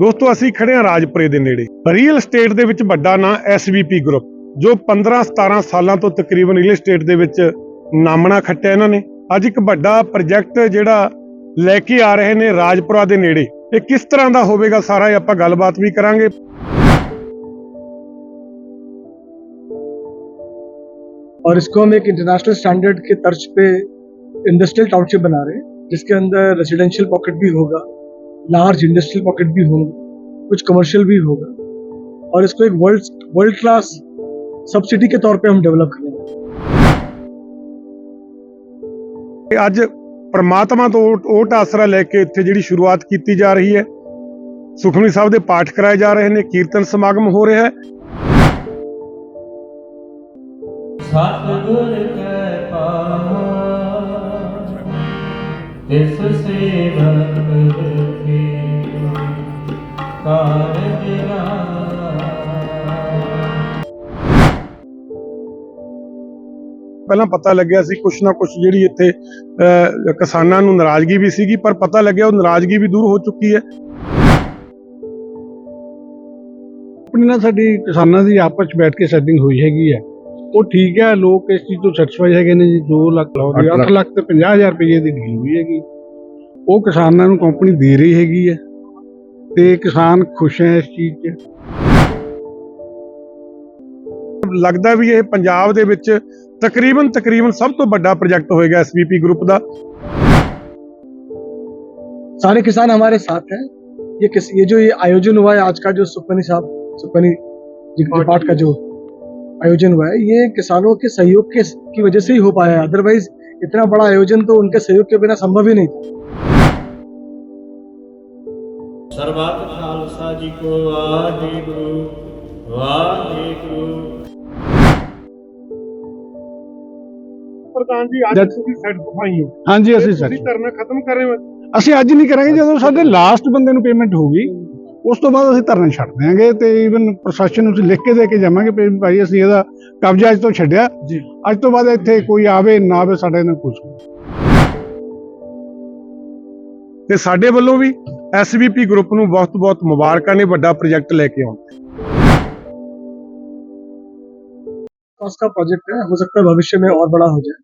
ਦੋਸਤੋ ਅਸੀਂ ਖੜੇ ਹਾਂ ਰਾਜਪੁਰੇ ਦੇ ਨੇੜੇ ਰੀਅਲ ਏਸਟੇਟ ਦੇ ਵਿੱਚ ਵੱਡਾ ਨਾਂ ਐਸਵੀਪੀ ਗਰੁੱਪ ਜੋ 15 17 ਸਾਲਾਂ ਤੋਂ ਤਕਰੀਬਨ ਰੀਅਲ ਏਸਟੇਟ ਦੇ ਵਿੱਚ ਨਾਮਣਾ ਖੱਟਿਆ ਇਹਨਾਂ ਨੇ ਅੱਜ ਇੱਕ ਵੱਡਾ ਪ੍ਰੋਜੈਕਟ ਜਿਹੜਾ ਲੈ ਕੇ ਆ ਰਹੇ ਨੇ ਰਾਜਪੁਰਾ ਦੇ ਨੇੜੇ ਇਹ ਕਿਸ ਤਰ੍ਹਾਂ ਦਾ ਹੋਵੇਗਾ ਸਾਰਾ ਇਹ ਆਪਾਂ ਗੱਲਬਾਤ ਵੀ ਕਰਾਂਗੇ और इसको हम एक इंटरनेशनल स्टैंडर्ड के तर्ज पे इंडस्ट्रियल टाउनशिप बना रहे हैं जिसके अंदर रेजिडेंशियल पॉकेट भी होगा लार्ज इंडस्ट्रियल पॉकेट भी होंगे कुछ कमर्शियल भी होगा और इसको एक world world class sub city के तौर पे हम डेवलप करेंगे ਇਹ ਅੱਜ ਪ੍ਰਮਾਤਮਾ ਤੋਂ ਓਟ- ਓਟ ਆਸਰਾ ਲੈ ਕੇ ਇੱਥੇ ਜਿਹੜੀ ਸ਼ੁਰੂਆਤ ਕੀਤੀ ਜਾ ਰਹੀ ਹੈ ਸੁਖਮਨੀ ਸਾਹਿਬ ਦੇ ਪਾਠ ਕਰਾਏ ਜਾ ਰਹੇ ਨੇ ਕੀਰਤਨ ਸਮਾਗਮ ਹੋ ਰਿਹਾ ਹੈ ਸਤਿਗੁਰ ਕੈ ਪਾਸ ਤਿਸ ਸੇਵਕ ਕੇ ਕਾਰਜ ਪਹਿਲਾਂ ਪਤਾ ਲੱਗਿਆ ਸੀ ਕੁਛ ਨਾ ਕੁਛ ਜਿਹੜੀ ਇੱਥੇ ਅਹ, ਕਿਸਾਨਾਂ ਨੂੰ ਨਾਰਾਜ਼ਗੀ ਵੀ ਸੀਗੀ ਪਰ ਪਤਾ ਲੱਗਿਆ ਉਹ ਨਾਰਾਜ਼ਗੀ ਵੀ ਦੂਰ ਹੋ ਚੁੱਕੀ ਹੈ। ਆਪਣੀ ਨਾਲ ਸਾਡੀ ਕਿਸਾਨਾਂ ਦੀ ਆਪਸ ਚ ਬੈਠ ਕੇ ਸੈਟਿੰਗ ਹੋਈ ਹੈਗੀ ਹੈ। ਉਹ ਠੀਕ ਹੈ ਲੋਕ ਇਸ ਚੀਜ਼ ਤੋਂ ਸੈਟੀਸਫਾਈ ਹੈਗੇ ਨੇ ਜੀ 2 ਲੱਖ ਲਾਉਂਦੇ 8 ਲੱਖ। ਤੇ 50000 ਰੁਪਏ ਦੀ ਡੀਲ ਹੋਈ ਹੈਗੀ। ਉਹ ਕਿਸਾਨਾਂ ਨੂੰ ਕੰਪਨੀ ਦੇ ਰਹੀ ਹੈਗੀ ਹੈ। ਤੇ ਕਿਸਾਨ ਖੁਸ਼ ਹੈ ਇਸ ਚੀਜ਼ 'ਚ ਲੱਗਦਾ ਵੀ ਇਹ ਪੰਜਾਬ ਦੇ ਵਿੱਚ ਤਕਰੀਬਨ ਤਕਰੀਬਨ ਸਭ ਤੋਂ ਵੱਡਾ ਪ੍ਰੋਜੈਕਟ ਹੋਏਗਾ ਐਸਵੀਪੀ ਗਰੁੱਪ ਦਾ सारे किसान हमारे साथ हैं ये किस ये जो ये आयोजन हुआ है आज का जो सुखमनी साहब सुखमनी जी के पाठ का जो आयोजन हुआ है ये किसानों के सहयोग के की वजह से ही हो पाया है अदरवाइज इतना बड़ा आयोजन तो उनके सहयोग के बिना संभव ही नहीं था ਸਰਬੱਤ ਖਾਲਸਾ ਜੀ ਕੋ ਵਾਹਿਗੁਰੂ ਵਾਹਿਗੁਰੂ। ਪ੍ਰਧਾਨ ਜੀ ਅੱਜ ਜਦ- ਤੁਸੀਂ ਸੈੱਟ ਪਫਾਈ ਹੋ। ਹਾਂਜੀ ਅਸੀਂ ਸਰ ਤੁਸੀਂ ਧਰਨਾ ਖਤਮ ਕਰ ਰਹੇ ਹੋ? ਅਸੀਂ ਅੱਜ ਨਹੀਂ ਕਰਾਂਗੇ ਜਦੋਂ ਸਾਡੇ ਲਾਸਟ ਬੰਦੇ ਨੂੰ ਪੇਮੈਂਟ ਹੋਊਗੀ ਉਸ ਤੋਂ ਬਾਅਦ ਅਸੀਂ ਧਰਨਾ ਛੱਡ ਦਿਆਂਗੇ ਤੇ ਈਵਨ ਪ੍ਰਸ਼ਾਸਨ ਨੂੰ ਅਸੀਂ ਲਿਖ ਕੇ ਦੇ ਕੇ ਜਾਵਾਂਗੇ ਵੀ ਭਾਈ ਅਸੀਂ ਇਹਦਾ ਕਬਜ਼ਾ ਅੱਜ ਤੋਂ ਛੱਡਿਆ। ਜੀ। ਅੱਜ ਤੋਂ ਬਾਅਦ ਇੱਥੇ ਕੋਈ ਆਵੇ ਨਾ ਆਵੇ ਸਾਡੇ ਨਾਲ ਕੁਝ ਤੇ ਸਾਡੇ ਵੱਲੋਂ ਵੀ ਐਸਵੀਪੀ ਗਰੁੱਪ ਨੂੰ ਬਹੁਤ ਬਹੁਤ ਮੁਬਾਰਕਾਂ ਨੇ ਵੱਡਾ ਪ੍ਰੋਜੈਕਟ ਲੈ ਕੇ ਆਉਣ ਤੇ। कॉस्ट का प्रोजेक्ट है हो सकता है भविष्य में और बड़ा हो जाए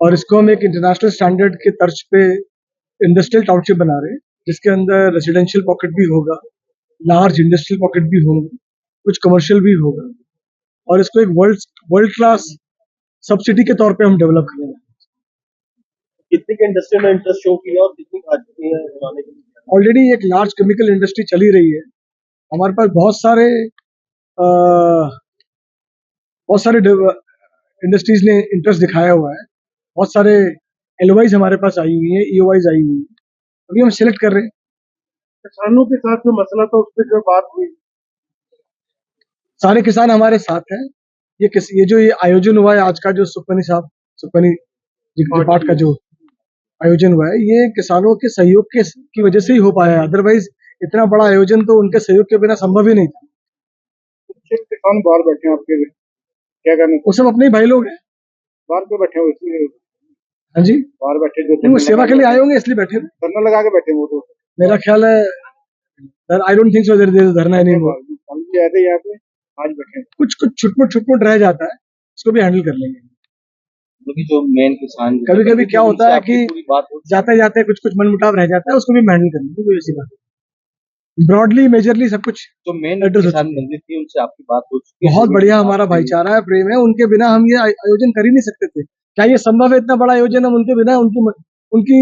और इसको हम एक इंटरनेशनल स्टैंडर्ड के तर्ज पे इंडस्ट्रियल टाउनशिप बना रहे हैं जिसके अंदर रेजिडेंशियल पॉकेट भी होगा लार्ज इंडस्ट्रियल पॉकेट भी होंगे कुछ कमर्शियल भी होगा और इसको एक world world class sub city के तौर पे हम डेवलप करेंगे कितनी की इंडस्ट्री में इंटरेस्ट शो किया और कितनी आ चुकी है बनाने के लिए ऑलरेडी एक लार्ज केमिकल इंडस्ट्री चली रही है। हमारे पास बहुत सारे अ, बहुत सारे इंडस्ट्रीज़ ने इंटरेस्ट दिखाया हुआ है। बहुत सारे एलओआईज हमारे पास आई हुई है ईओआईज आई हुई है। अभी हम सिलेक्ट कर रहे हैं। किसानों के साथ जो मसला था उस पर जो बात हुई। सारे किसान हमारे साथ हैं। ये किस ये जो ये आयोजन हुआ है आज का जो सुखमनी साहब सुखमनी जी के पाठ का जो आयोजन हुआ है। ये किसानों के सहयोग के की वजह से ही हो पाया है। अदरवाइज़ इतना बड़ा आयोजन तो उनके सहयोग के बिना संभव ही नहीं था। किसान बाहर बैठे हैं आपके क्या करने वो सब अपने ही भाई लोग हैं। बाहर पे बैठे हो? हाँ। जी। बाहर बैठे जो वो सेवा के लिए आए होंगे इसलिए बैठे धरना लगा के बैठे वो तो। मेरा ख्याल है I don't think so there is धरना नहीं आए यहाँ पे आज बैठे कुछ कुछ छुटमुट छुटमुट रह जाता है उसको भी हैंडल कर लेंगे। क्योंकि जो मेन किसान कभी कभी क्या होता है कि बात हो जाते जाते कुछ कुछ मनमुटाव रह जाता है उसको भी हैंडल कर लेंगे कोई ऐसी बात ब्रॉडली मेजरली सब कुछ जो मेन बंदी थी उनसे आपकी बात हो चुकी बहुत बढ़िया हमारा भाईचारा है प्रेम है उनके बिना हम ये आयोजन कर ही नहीं सकते थे। क्या ये संभव है इतना बड़ा आयोजन हम उनके बिना उनकी उनकी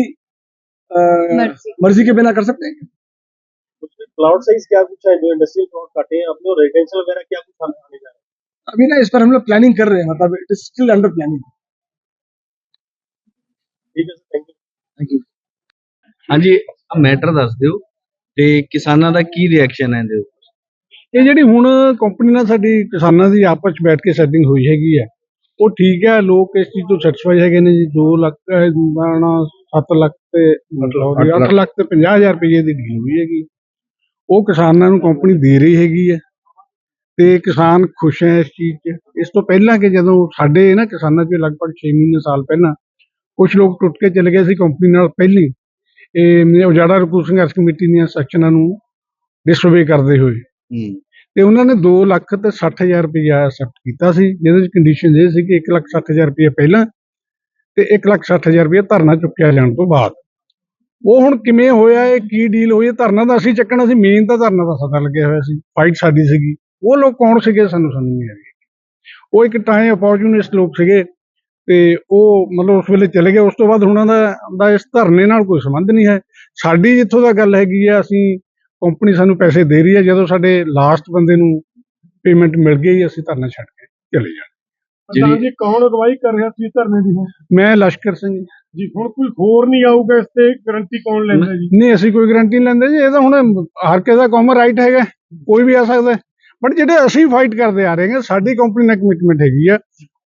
मर्ज़ी। के बिना कर सकते हैं क्लाउड साइज़ क्या कुछ है? जो इंडस्ट्रियल क्लाउड काटे हैं अपने रेजिडेंशियल वगैरह क्या कुछ हम आने जा रहे हैं? अभी ना इस पर हम लोग प्लानिंग कर रहे हैं मतलब it is still under planning ਠੀਕ ਹੈ ਹਾਂਜੀ ਮੈਟਰ ਦੱਸ ਦਿਓ ਤੇ ਕਿਸਾਨਾਂ ਦਾ ਕੀ ਰਿਐਕਸ਼ਨ ਹੈ ਇਹਦੇ ਇਹ ਜਿਹੜੀ ਹੁਣ ਕੰਪਨੀ ਨਾਲ ਸਾਡੀ ਕਿਸਾਨਾਂ ਦੀ ਆਪਸ ਵਿੱਚ ਬੈਠ ਕੇ ਸੈਟਿੰਗ ਹੋਈ ਹੈਗੀ ਹੈ ਉਹ ਠੀਕ ਹੈ ਲੋਕ ਇਸ ਚੀਜ਼ ਤੋਂ ਸੈਟੀਸਫਾਈ ਹੈਗੇ ਨੇ ਜੀ 2 ਲੱਖ ਬਾਣਾ 7 ਲੱਖ ਤੇ ਮਤਲਬ 8 ਲੱਖ। ਤੇ 50000 ਰੁਪਏ ਦੀ ਡੀਲ ਹੋਈ ਹੈਗੀ। ਉਹ ਕਿਸਾਨਾਂ ਨੂੰ ਕੰਪਨੀ ਦੇ ਰਹੀ ਹੈਗੀ ਹੈ ਤੇ ਕਿਸਾਨ ਖੁਸ਼ ਹੈ ਇਸ ਚੀਜ਼ 'ਚ। ਇਸ ਤੋਂ ਪਹਿਲਾਂ ਕਿ ਜਦੋਂ ਸਾਡੇ ਨਾ ਕਿਸਾਨਾਂ 'ਚ ਲਗਭਗ 6 ਮਹੀਨੇ ਸਾਲ ਪਹਿਲਾਂ ਕੁਝ ਲੋਕ ਟੁੱਟ ਕੇ ਚਲੇ ਗਏ ਸੀ ਕੰਪਨੀ ਨਾਲ ਪਹਿਲੀ। ਇਹ ਉਜਾੜਾ ਰਕੂ ਸੰਘਰਸ਼ ਕਮੇਟੀ ਦੀਆਂ ਸੈਕਸ਼ਨਾਂ ਨੂੰ ਡਿਸਟਰਬੇ ਕਰਦੇ ਹੋਏ। ਤੇ ਉਹਨਾਂ ਨੇ 2 ਲੱਖ ਤੇ 60000 ਰੁਪਇਆ ਐਕਸੈਪਟ ਕੀਤਾ ਸੀ ਜਿਹਦੇ ਵਿੱਚ ਕੰਡੀਸ਼ਨ ਇਹ ਸੀ ਕਿ 1 ਲੱਖ 60000 ਰੁਪਇਆ ਪਹਿਲਾਂ ਤੇ 1 ਲੱਖ 60000 ਰੁਪਇਆ ਧਰਨਾ ਚੁੱਕਿਆ ਜਾਣ ਤੋਂ ਬਾਅਦ। ਉਹ ਹੁਣ ਕਿਵੇਂ ਹੋਇਆ ਇਹ ਕੀ ਡੀਲ ਹੋਈ ਧਰਨਾ ਤਾਂ ਅਸੀਂ ਚੱਕਣਾ ਸੀ ਮੇਨ ਤਾਂ ਧਰਨਾ ਦਾ ਸਦਾ ਲੱਗਿਆ ਹੋਇਆ ਸੀ ਫਾਈਟ ਸਾਡੀ ਸੀਗੀ। ਉਹ ਲੋਕ ਕੌਣ ਸੀਗੇ ਸਾਨੂੰ ਸਮਝ ਨਹੀਂ ਆ ਰਹੀ। ਉਹ ਇੱਕ ਟਾਈਮ ਅਪੋਰਚੂਨਿਸਟ ਲੋਕ ਸੀਗੇ। ਤੇ ਉਹ ਮਤਲਬ ਉਸ ਵੇਲੇ ਚਲੇ ਗਏ। ਉਸ ਤੋਂ ਬਾਅਦ ਉਹਨਾਂ ਦਾ ਦਾ ਇਸ ਧਰਨੇ ਨਾਲ ਕੋਈ ਸੰਬੰਧ ਨਹੀਂ ਹੈ। ਸਾਡੀ ਜਿੱਥੋਂ ਦਾ ਗੱਲ ਹੈਗੀ ਆ ਅਸੀਂ ਕੰਪਨੀ ਸਾਨੂੰ ਪੈਸੇ ਦੇ ਰਹੀ ਹੈ। ਜਦੋਂ ਸਾਡੇ ਲਾਸਟ ਬੰਦੇ ਨੂੰ ਪੇਮੈਂਟ ਮਿਲ ਗਈ ਅਸੀਂ ਧਰਨਾ ਛੱਡ ਕੇ ਚਲੇ ਜਾਣਾ। ਪ੍ਰਧਾਨ ਜੀ ਕੌਣ ਅਗਵਾਈ ਕਰ ਰਿਹਾ ਸੀ ਧਰਨੇ ਦੀ? ਮੈਂ ਲਸ਼ਕਰ ਸਿੰਘ ਜੀ। ਜੀ ਹੁਣ ਕੋਈ ਹੋਰ ਨਹੀਂ ਆਊਗਾ ਇਸ ਤੇ? ਗਾਰੰਟੀ ਕੌਣ ਲੈਂਦਾ ਜੀ? ਨਹੀਂ ਅਸੀਂ ਕੋਈ ਗਾਰੰਟੀ ਨਹੀਂ ਲੈਂਦੇ ਜੀ। ਇਹ ਤਾਂ ਹੁਣ ਹਰ ਕਿਸੇ ਦਾ ਕਾਮਨ ਰਾਈਟ ਹੈਗਾ। ਕੋਈ ਵੀ ਆ ਸਕਦਾ। ਬਟ ਜਿਹੜੇ ਅਸੀਂ ਫਾਈਟ ਕਰਦੇ ਆ ਰਹੇ ਹਾਂ ਸਾਡੀ ਕੰਪਨੀ ਨਾਲ ਕਮਿਟਮੈਂਟ ਹੈਗੀ ਆ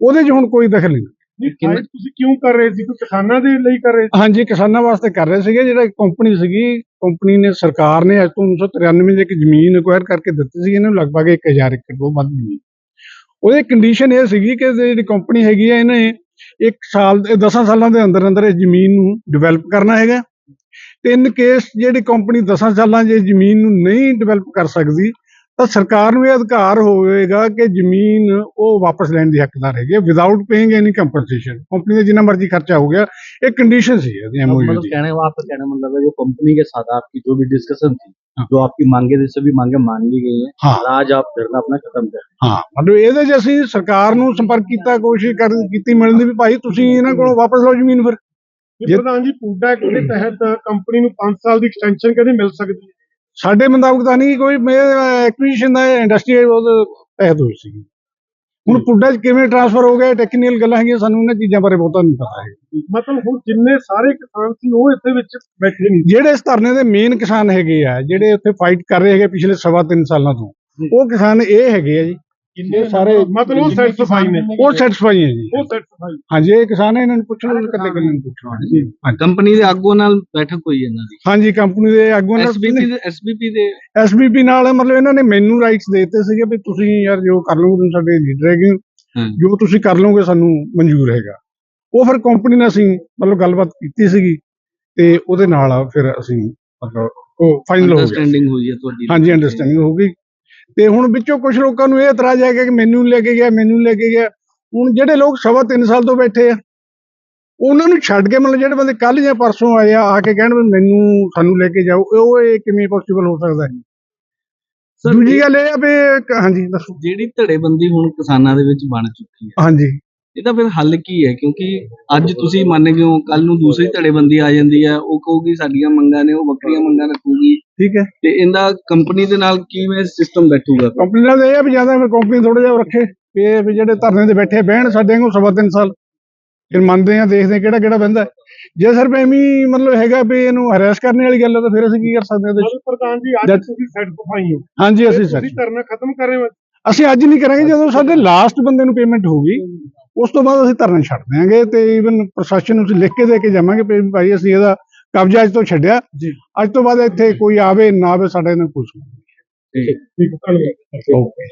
ਉਹਦੇ 'ਚ ਹੁਣ ਕੋਈ ਦਖਲ ਨਹੀਂ। Fight ਤੁਸੀਂ ਕਿਉਂ ਕਰ ਰਹੇ ਸੀ? ਕੋਈ ਕਿਸਾਨਾਂ ਦੇ ਲਈ ਕਰ ਰਹੇ ਸੀ? ਹਾਂਜੀ ਕਿਸਾਨਾਂ ਵਾਸਤੇ ਕਰ ਰਹੇ ਸੀਗੇ। ਜਿਹੜਾ ਕੰਪਨੀ ਸੀਗੀ ਕੰਪਨੀ ਨੇ ਸਰਕਾਰ ਨੇ ਅੱਜ ਤੋਂ 1993 ਦੇ ਇੱਕ ਜ਼ਮੀਨ ਐਕਵਾਇਰ ਕਰਕੇ ਦਿੱਤੀ ਸੀ। ਇਹਨੂੰ ਲਗਭਗ 1000 ਏਕੜ ਤੋਂ ਵੱਧ ਜ਼ਮੀਨ। ਉਹਦੀ ਕੰਡੀਸ਼ਨ ਇਹ ਸੀਗੀ ਕਿ ਜਿਹੜੀ ਕੰਪਨੀ ਹੈਗੀ ਹੈ ਇਹਨੇ ਇੱਕ ਸਾਲ 10 ਸਾਲਾਂ ਦੇ ਅੰਦਰ ਅੰਦਰ ਇਸ ਜ਼ਮੀਨ ਨੂੰ ਡਿਵੈਲਪ ਕਰਨਾ ਹੈਗਾ। ਤੇ ਇਨ ਕੇਸ ਜਿਹੜੀ ਕੰਪਨੀ 10 ਸਾਲਾਂ ਇਹ ਜ਼ਮੀਨ ਨੂੰ ਨਹੀਂ ਡਿਵੈਲਪ ਕਰ ਸਕਦੀ ਤਾਂ ਸਰਕਾਰ ਨੂੰ ਇਹ ਅਧਿਕਾਰ ਹੋਵੇਗਾ ਕਿ ਜ਼ਮੀਨ ਉਹ ਵਾਪਸ ਲੈਣ ਦੀ ਹੱਕਦਾਰ ਹੈਗੀ ਹੈ without paying any compensation company ਦਾ ਜਿੰਨਾ ਮਰਜ਼ੀ ਖਰਚਾ ਹੋ ਗਿਆ ਇਹ ਕੰਡੀਸ਼ਨ ਸੀ ਇਹਦੀ MOU मतलब ਦੀ कहने आपका कहना मतलब है जो कंपनी के साथ आपकी जो भी डिस्कशन थी हाँ। जो आपकी मांगे थी सभी मांगे मान ली गई है हाँ। और आज आप धरना अपना खत्म कर ਹਾਂ ਮਤਲਬ ਇਹਦੇ 'ਚ ਅਸੀਂ ਸਰਕਾਰ ਨੂੰ ਸੰਪਰਕ ਕੀਤਾ ਕੋਸ਼ਿਸ਼ ਕਰ ਕੀਤੀ ਮਿਲਣ ਦੀ ਵੀ ਭਾਈ ਤੁਸੀਂ ਇਹਨਾਂ ਕੋਲੋਂ ਵਾਪਸ ਲਓ ਜ਼ਮੀਨ ਫਿਰ ਇਹ ਜੇ- ਪ੍ਰਧਾਨ ਜੀ ਪੂਡਾ ਐਕਟ ਦੇ ਤਹਿਤ ਕੰਪਨੀ ਨੂੰ 5 ਸਾਲ ਦੀ ਐਕਸਟੈਂਸ਼ਨ ਕਦੇ ਮਿਲ ਸਕਦੀ ਹੈ ਸਾਡੇ ਮੁਤਾਬਕ ਤਾਂ ਨਹੀਂ ਕੋਈ ਐਕਵੀਜ਼ੀਸ਼ਨ ਦਾ ਇੰਡਸਟਰੀ ਉਹਦੇ ਤਹਿਤ ਹੋਈ ਸੀ ਹੁਣ ਪੁੱਡਾ 'ਚ ਕਿਵੇਂ ਟ੍ਰਾਂਸਫਰ ਹੋ ਗਿਆ ਟੈਕਨੀਕਲ ਗੱਲਾਂ ਹੈਗੀਆਂ ਸਾਨੂੰ ਇਹਨਾਂ ਚੀਜ਼ਾਂ ਬਾਰੇ ਬਹੁਤਾ ਨਹੀਂ ਪਤਾ ਹੈ ਮਤਲਬ ਹੁਣ ਜਿੰਨੇ ਸਾਰੇ ਕਿਸਾਨ ਸੀ ਉਹ ਇੱਥੇ ਵਿੱਚ ਬੈਠੇ ਨਹੀਂ। ਜਿਹੜੇ ਇਸ ਧਰਨੇ ਦੇ ਮੇਨ ਕਿਸਾਨ ਹੈਗੇ ਆ ਜਿਹੜੇ ਉੱਥੇ ਫਾਈਟ ਕਰ ਰਹੇ ਹੈਗੇ ਪਿਛਲੇ ਸਵਾ ਤਿੰਨ ਸਾਲਾਂ ਤੋਂ ਉਹ ਕਿਸਾਨ ਇਹ ਹੈਗੇ ਆ ਜੀ। ਕਿੰਨੇ ਸਾਰੇ ਮਤਲਬ ਉਹ ਸੈਟੀਸਫਾਈ ਨੇ। ਉਹ ਸੈਟੀਸਫਾਈ ਹੈ ਜੀ। ਉਹ ਸੈਟੀਸਫਾਈ ਹਾਂਜੀ ਇਹ ਕਿਸਾਨ ਹੈ ਇਹਨਾਂ ਨੂੰ ਪੁੱਛ ਲਓ ਕੱਲੇ ਕੱਲੇ ਨੂੰ ਪੁੱਛੋ ਹਾਂਜੀ। ਕੰਪਨੀ ਦੇ ਆਗੂਆਂ ਨਾਲ ਬੈਠਕ ਹੋਈ ਇਹਨਾਂ ਦੀ। ਹਾਂਜੀ ਕੰਪਨੀ ਦੇ ਆਗੂਆਂ ਨਾਲ ਐਸਬੀਪੀ ਦੇ ਐਸਬੀਪੀ ਦੇ ਐਸਬੀਪੀ ਨਾਲ ਮਤਲਬ ਇਹਨਾਂ ਨੇ ਮੈਨੂੰ ਰਾਈਟਸ ਦੇ ਦਿੱਤੇ ਸੀਗੇ ਵੀ ਤੁਸੀਂ ਯਾਰ ਜੋ ਕਰ ਲਓਗੇ ਸਾਡੇ ਲੀਡਰ ਹੈਗੇ। ਜੋ ਤੁਸੀਂ ਕਰ ਲਓਗੇ ਸਾਨੂੰ ਮਨਜ਼ੂਰ ਹੈਗਾ। ਉਹ ਫਿਰ ਕੰਪਨੀ ਨਾਲ ਅਸੀਂ ਮਤਲਬ ਗੱਲਬਾਤ ਕੀਤੀ ਸੀਗੀ ਤੇ ਉਹਦੇ ਨਾਲ ਫਿਰ ਅਸੀਂ ਮਤਲਬ ਉਹ ਫਾਈਨਲ ਹੋ ਗਿਆ। ਅੰਡਰਸਟੈਂਡਿੰਗ ਹੋਈ ਹੈ ਤੁਹਾਡੀ। ਹਾਂਜੀ ਅੰਡਰਸਟੈਂਡਿੰਗ ਹੋ ਗਈ। ਤੇ ਹੁਣ ਵਿੱਚੋਂ ਕੁਝ ਲੋਕਾਂ ਨੂੰ ਇਹ ਇਤਰਾਜ਼ ਹੈ ਕਿ ਮੈਨੂੰ ਲੈ ਕੇ ਗਿਆ ਮੈਨੂੰ ਲੈ ਕੇ ਗਿਆ। ਹੁਣ ਜਿਹੜੇ ਲੋਕ ਸਵਾ ਤਿੰਨ ਸਾਲ ਤੋਂ ਬੈਠੇ ਆ ਉਹਨਾਂ ਨੂੰ ਛੱਡ ਕੇ ਮਤਲਬ ਜਿਹੜੇ ਬੰਦੇ ਕੱਲ ਜਾਂ ਪਰਸੋਂ ਆਏ ਆ ਆ ਕੇ ਕਹਿਣ ਵੀ ਮੈਨੂੰ ਸਾਨੂੰ ਲੈ ਕੇ ਜਾਓ ਉਹ ਇਹ ਕਿਵੇਂ ਪੋਸੀਬਲ ਹੋ ਸਕਦਾ ਹੈ? Sir, ਦੂਜੀ ਗੱਲ ਇਹ ਆ ਵੀ ਹਾਂਜੀ ਦੱਸੋ। ਜਿਹੜੀ ਧੜੇਬੰਦੀ ਹੁਣ ਕਿਸਾਨਾਂ ਦੇ ਵਿੱਚ ਬਣ ਚੁੱਕੀ ਹੈ ਹਾਂਜੀ। ਇਹਦਾ ਫਿਰ ਹੱਲ ਕੀ ਹੈ? ਕਿਉਂਕਿ ਅੱਜ ਤੁਸੀਂ ਮੰਨ ਗਏ ਹੋ ਕੱਲ ਨੂੰ ਦੂਸਰੀ ਧੜੇਬੰਦੀ ਆ ਜਾਂਦੀ ਹੈ ਉਹ ਕਹੂਗੀ ਸਾਡੀਆਂ ਮੰਗਾਂ ਨੇ ਉਹ ਵੱਖਰੀਆਂ ਮੰਗਾਂ ਰੱਖੂਗੀ। ਠੀਕ ਹੈ। ਤੇ ਇਹਦਾ ਕੰਪਨੀ ਦੇ ਨਾਲ ਕਿਵੇਂ ਸਿਸਟਮ ਬੈਠੂਗਾ? ਕੰਪਨੀ ਨਾਲ ਇਹ ਆ ਵੀ ਜ਼ਿਆਦਾ ਫਿਰ ਕੰਪਨੀ ਥੋੜਾ ਜਿਹਾ ਰੱਖੇ ਵੀ ਇਹ ਵੀ ਜਿਹੜੇ ਧਰਨੇ ਤੇ ਬੈਠੇ ਬਹਿਣ ਸਾਡੇ ਨੂੰ ਸਵਾ ਤਿੰਨ ਸਾਲ। ਫਿਰ ਮੰਨਦੇ ਆ ਦੇਖਦੇ ਆ ਕਿਹੜਾ ਕਿਹੜਾ ਬੰਦਾ ਜੇ ਸਿਰਫ ਐਵੇਂ ਹੀ ਮਤਲਬ ਹੈਗਾ ਵੀ ਇਹਨੂੰ ਹਰਾਸ ਕਰਨ ਵਾਲੀ ਗੱਲ ਹੈ ਤਾਂ ਫਿਰ ਅਸੀਂ ਕੀ ਕਰ ਸਕਦੇ ਹਾਂ? ਮਤਲਬ ਪ੍ਰਧਾਨ ਜੀ ਅੱਜ ਤੁਸੀਂ ਸੈਟੀਸਫਾਈ ਹੋ। ਹਾਂਜੀ ਅਸੀਂ ਤੁਸੀਂ ਸਰ ਧਰਨਾ ਖਤਮ ਕਰ ਰਹੇ ਹੋ ਅਸੀਂ ਅੱਜ ਨਹੀਂ ਕਰਾਂਗੇ ਜਦੋਂ ਸਾਡੇ ਲਾਸਟ ਬੰਦੇ ਨੂੰ ਪੇਮੈਂਟ ਹੋਊਗੀ ਉਸ ਤੋਂ ਬਾਅਦ ਅਸੀਂ ਧਰਨਾ ਛੱਡ ਦਿਆਂਗੇ ਤੇ ਈਵਨ ਪ੍ਰਸ਼ਾਸਨ ਨੂੰ ਅਸੀਂ ਲਿਖ ਕੇ ਦੇ ਕੇ ਜਾਵਾਂਗੇ ਵੀ ਭਾਈ ਅਸੀਂ ਇਹਦਾ ਕਬਜ਼ਾ ਅੱਜ ਤੋਂ ਛੱਡਿਆ। ਅੱਜ ਤੋਂ ਬਾਅਦ ਇੱਥੇ ਕੋਈ ਆਵੇ ਨਾ ਆਵੇ ਸਾਡੇ ਨਾਲ ਕੁਝ ਠੀਕ। ਹੈ ਧੰਨਵਾਦ। ਓਕੇ।